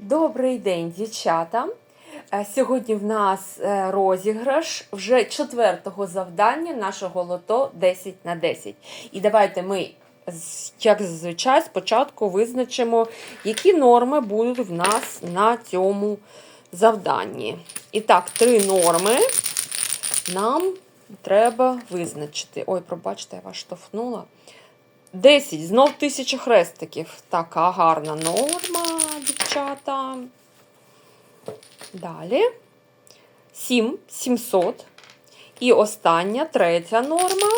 Добрий день, дівчата. Е, Сьогодні в нас е, розіграш вже четвертого завдання нашого лото 10 на 10. І давайте ми, як зазвичай, спочатку визначимо, які норми будуть в нас на цьому завданні. І так, три норми нам треба визначити. Ой, пробачте, я вас штовхнула. 10. Знов тисяча хрестиків. Така гарна норма, дівчата. Далі. 7. 700. І остання, третя норма.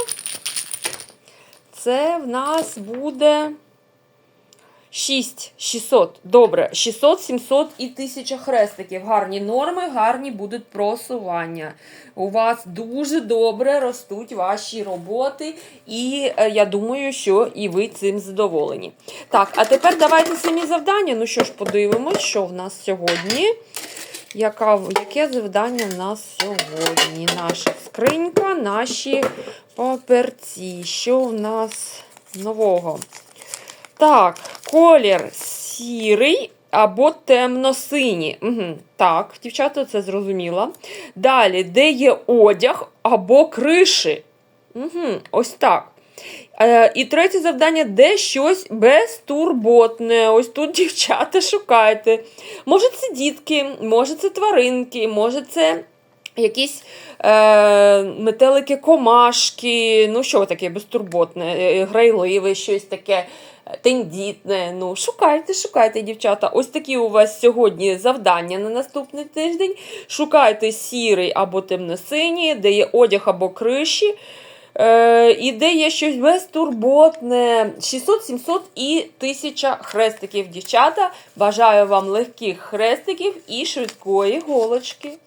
Це в нас буде 6. 600. Добре, 600, 700 і 1000 хрестиків. Гарні норми, гарні будуть просування. У вас дуже добре ростуть ваші роботи, і е, я думаю, що і ви цим задоволені. Так, а тепер давайте самі завдання. Ну що ж, подивимось, що в нас сьогодні. Яка, яке завдання в нас сьогодні? Наша скринька, наші паперці. Що в нас нового? Так, колір сірий або темно-синій. Угу. Так, дівчата, це зрозуміло. Далі, де є одяг або криші. Угу. Ось так. Е, і третє завдання, де щось безтурботне. Ось тут, дівчата, шукайте. Може, це дітки, може, це тваринки, може, це якісь е, метелики комашки. Ну, що таке безтурботне, е, грайливе, щось таке е, тендітне. Ну, шукайте, шукайте, дівчата. Ось такі у вас сьогодні завдання на наступний тиждень. Шукайте сірий або темно-синій, де є одяг або криші. Е, і де є щось безтурботне. 600, 700 і 1000 хрестиків, дівчата. Бажаю вам легких хрестиків і швидкої голочки.